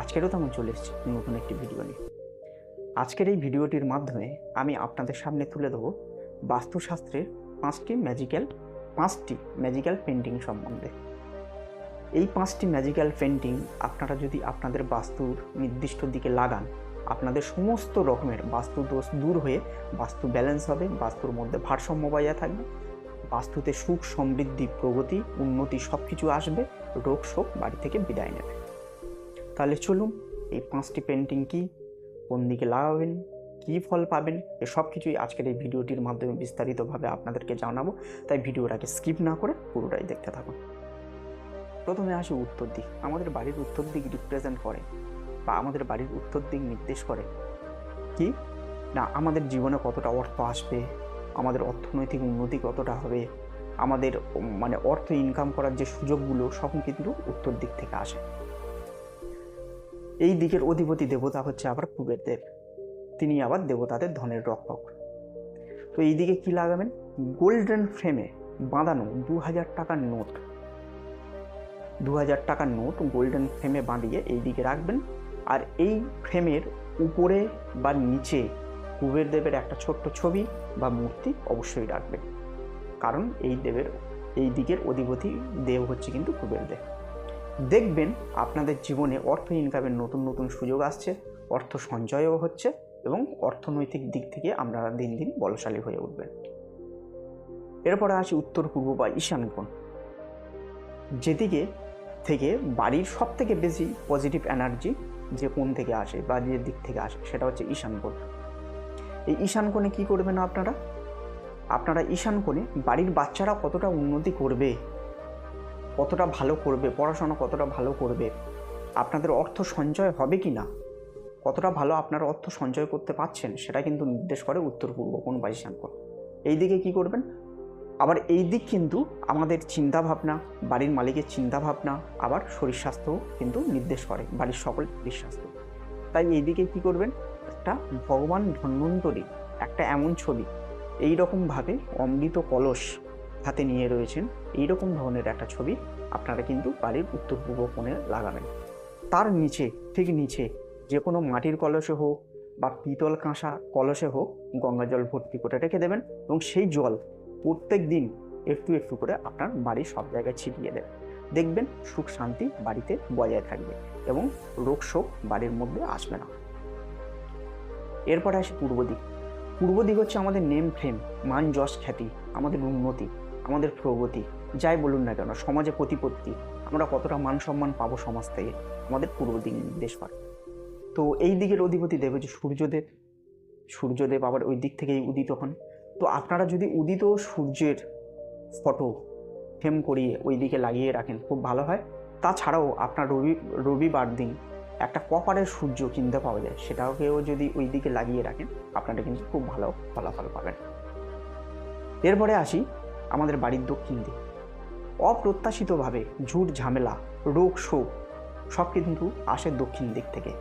আজকেরও তেমন চলে এসেছি নতুন একটি ভিডিও নিয়ে। আজকের এই ভিডিওটির মাধ্যমে আমি আপনাদের সামনে তুলে দেবো বাস্তুশাস্ত্রের পাঁচটি ম্যাজিক্যাল পাঁচটি ম্যাজিক্যাল পেন্টিং সম্বন্ধে। এই পাঁচটি ম্যাজিক্যাল পেন্টিং আপনারা যদি আপনাদের বাস্তুর নির্দিষ্ট দিকে লাগান, আপনাদের সমস্ত রকমের বাস্তু দোষ দূর হয়ে বাস্তু ব্যালেন্স হবে, বাস্তুর মধ্যে ভারসাম্য বজায় থাকবে, বাস্তুতে সুখ, সমৃদ্ধি, প্রগতি, উন্নতি সব কিছু আসবে, রোগ শোক বাড়ি থেকে বিদায় নেবে। তাহলে চলুন এই পাঁচটি পেন্টিং কি, কোন দিকে লাগাবেন, কী ফল পাবেন, এ সব কিছুই আজকের এই ভিডিওটির মাধ্যমে বিস্তারিতভাবে আপনাদেরকে জানাব। তাই ভিডিওটাকে স্কিপ না করে পুরোটাই দেখতে থাকুন। প্রথমে আসি উত্তর দিক। আমাদের বাড়ির উত্তর দিক রিপ্রেজেন্ট করে বা আমাদের বাড়ির উত্তর দিক নির্দেশ করে। কি? না, আমাদের জীবনে কতটা অর্থ আসবে, আমাদের অর্থনৈতিক উন্নতি কতটা হবে, আমাদের মানে অর্থ ইনকাম করার যে সুযোগগুলো সব কিন্তু উত্তর দিক থেকে আসে। এই দিকের অধিপতি দেবতা হচ্ছে আবার কুবের দেব। তিনি আবার দেবতাদের ধনের রক্ষক। তো এই দিকে কী লাগাবেন? গোল্ডেন ফ্রেমে বাঁধানো দু হাজার টাকার নোট। দু হাজার টাকার নোট গোল্ডেন ফ্রেমে বাঁধিয়ে এই দিকে রাখবেন। আর এই ফ্রেমের উপরে বা নিচে কুবের দেবের একটা ছোট্ট ছবি বা মূর্তি অবশ্যই রাখবেন। কারণ এই দেবের, এই দিকের অধিপতি দেব হচ্ছে কিন্তু কুবের দেব। দেখবেন আপনাদের জীবনে অর্থ ইনকামের নতুন নতুন সুযোগ আসছে, অর্থ সঞ্চয়ও হচ্ছে এবং অর্থনৈতিক দিক থেকে আপনারা দিন দিন বলশালী হয়ে উঠবেন। এরপরে আসি উত্তর, পূর্ব বা ঈশান কোণ। যেদিকে থেকে বাড়ির সব থেকে বেশি পজিটিভ এনার্জি যে কোন থেকে আসে বা যে দিক থেকে আসে সেটা হচ্ছে ঈশান কোণ। এই ঈশান কোণে কী করবেন আপনারা? আপনারা ঈশান কোণে বাড়ির বাচ্চারা কতটা উন্নতি করবে? কতটা ভালো করবে, পড়াশোনা কতটা ভালো করবে, আপনাদের অর্থ সঞ্চয় হবে কি না কতটা ভালো আপনারা অর্থ সঞ্চয় করতে পারছেন, সেটা কিন্তু নির্দেশ করে উত্তর পূর্ব কোন বা ঈশান এই দিকে কি করবেন? আবার এই দিক কিন্তু আমাদের চিন্তাভাবনা, বাড়ির মালিকের চিন্তাভাবনা, আবার শরীর স্বাস্থ্য কিন্তু নির্দেশ করে, বাড়ির সকল শরীর স্বাস্থ্য। তাই এই দিকে কি করবেন? একটা ভগবান ধন্বন্তরী, একটা এমন ছবি এই রকমভাবে অমৃত কলস হাতে নিয়ে রয়েছেন এই রকম ধরনের একটা ছবি আপনারা কিন্তু বাড়ির উত্তর পূর্ব কোণে লাগাবেন। তার নিচে, ঠিক নিচে, যে কোনো মাটির কলসে হোক বা পিতল কাঁসা কলসে হোক গঙ্গা জল ভর্তি করে রেখে দেবেন এবং সেই জল প্রত্যেক দিন একটু একটু করে আপনার বাড়ির সব জায়গায় ছিটিয়ে দেবেন। দেখবেন সুখ শান্তি বাড়িতে বজায় থাকবে এবং রোগ শোক বাড়ির মধ্যে আসবে না। এরপরে আসি পূর্ব দিক। পূর্ব দিক হচ্ছে আমাদের নেম ফ্রেম, মান যশ খ্যাতি, আমাদের উন্নতি। আমাদের প্রগতি, যাই বলুন না কেন, সমাজে প্রতিপত্তি, আমরা কতটা মান সম্মান পাবো সমাজ থেকে, আমাদের পূর্ব দিক নির্দেশ তো এই দিকের অধিপতি দেব যে সূর্যদেব। সূর্যদেব আবার ওই দিক থেকেই উদিত হন। তো আপনারা যদি উদিত সূর্যের ফটো ফ্রেম করিয়ে ওই দিকে লাগিয়ে রাখেন, খুব ভালো হয়। তাছাড়াও আপনার রবি, রবিবার দিন একটা কপারের সূর্য কিনতে পাওয়া যায় সেটাকেও যদি ওই দিকে লাগিয়ে রাখেন আপনারা কিন্তু খুব ভালো ফলাফল পাবেন। এরপরে আসি আমাদের বাড়ির দক্ষিণ দিক। অপ্রত্যাশিতভাবে ঝুট ঝামেলা, রোগ শোক সব কিন্তু আসে দক্ষিণ দিক থেকে।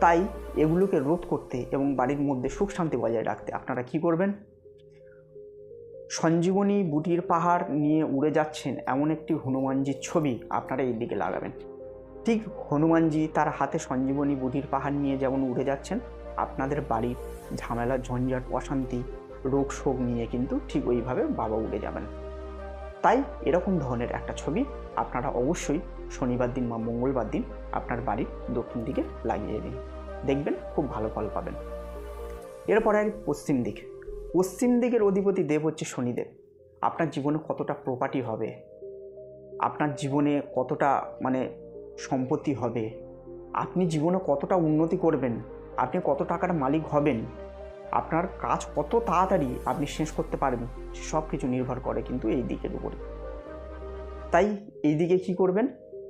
তাই এগুলোকে রোধ করতে এবং বাড়ির মধ্যে সুখ শান্তি বজায় রাখতে আপনারা কি করবেন? সঞ্জীবনী বুটির পাহাড় নিয়ে উড়ে যাচ্ছেন এমন একটি হনুমানজির ছবি আপনারা এই দিকে লাগাবেন। ঠিক হনুমানজি তার হাতে সঞ্জীবনী বুটির পাহাড় নিয়ে যেমন উড়ে যাচ্ছেন, আপনাদের বাড়ির ঝামেলা, ঝঞ্ঝাট, অশান্তি রোগ শোক নিয়ে কিন্তু ঠিক ওইভাবে বাবা উড়ে যাবেন। তাই এরকম ধরনের একটা ছবি আপনারা অবশ্যই শনিবার দিন বা মঙ্গলবার দিন আপনার বাড়ির দক্ষিণ দিকে লাগিয়ে দিন। দেখবেন খুব ভালো ফল পাবেন। এরপরে আর পশ্চিম দিক। পশ্চিম দিকের অধিপতি দেব হচ্ছে শনিদেব। আপনার জীবনে কতটা প্রপার্টি হবে? আপনার জীবনে কতটা মানে সম্পত্তি হবে? আপনি জীবনে কতটা উন্নতি করবেন? আপনি কত টাকার মালিক হবেন? আপনার কাজ কত তাড়াতাড়ি আপনি শেষ করতে পারবেন, সব কিছু নির্ভর করে কিন্তু এই দিকের উপরে। তাই এই দিকে কি করবেন?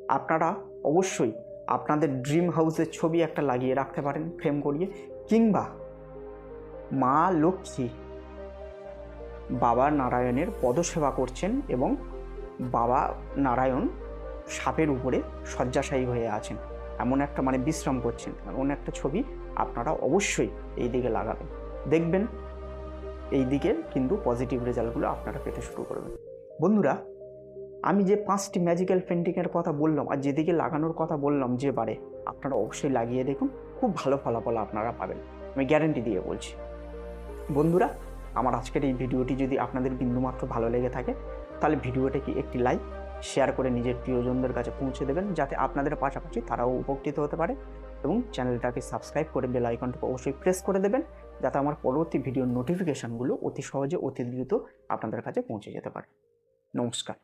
আপনারা অবশ্যই আপনাদের ড্রিম হাউসের ছবি একটা লাগিয়ে রাখতে পারেন, ফ্রেম করিয়ে, কিংবা মা লক্ষ্মী বাবা নারায়ণের পদসেবা করছেন এবং বাবা নারায়ণ সাপের উপরে শয্যাশায়ী হয়ে আছেন। এমন একটা মানে বিশ্রাম করছেন। এমন একটা ছবি আপনারা অবশ্যই এই দিকে লাগাবেন। দেখবেন এই দিকে কিন্তু পজিটিভ রেজাল্টগুলো আপনারা পেতে শুরু করবেন। বন্ধুরা, আমি যে পাঁচটি ম্যাজিক্যাল পেন্টিংয়ের কথা বললাম আর যেদিকে লাগানোর কথা বললাম যে বারে, আপনারা অবশ্যই লাগিয়ে দেখুন, খুব ভালো ফলাফল আপনারা পাবেন। আমি গ্যারেন্টি দিয়ে বলছি। বন্ধুরা, আমার আজকের এই ভিডিওটি যদি আপনাদের বিন্দুমাত্র ভালো লেগে থাকে, তাহলে ভিডিওটাকে একটি লাইক শেয়ার করে নিজের প্রিয়জনদের কাছে পৌঁছে দেবেন, যাতে আপনাদের পাশাপাশি তারাও উপকৃত হতে পারে এবং চ্যানেলটাকে সাবস্ক্রাইব করে বেল আইকনটাকে অবশ্যই প্রেস করে দেবেন যাতে আমার পরবর্তী ভিডিও নোটিফিকেশানগুলো অতি সহজে, অতি দ্রুত আপনাদের কাছে পৌঁছে যেতে পারে। নমস্কার।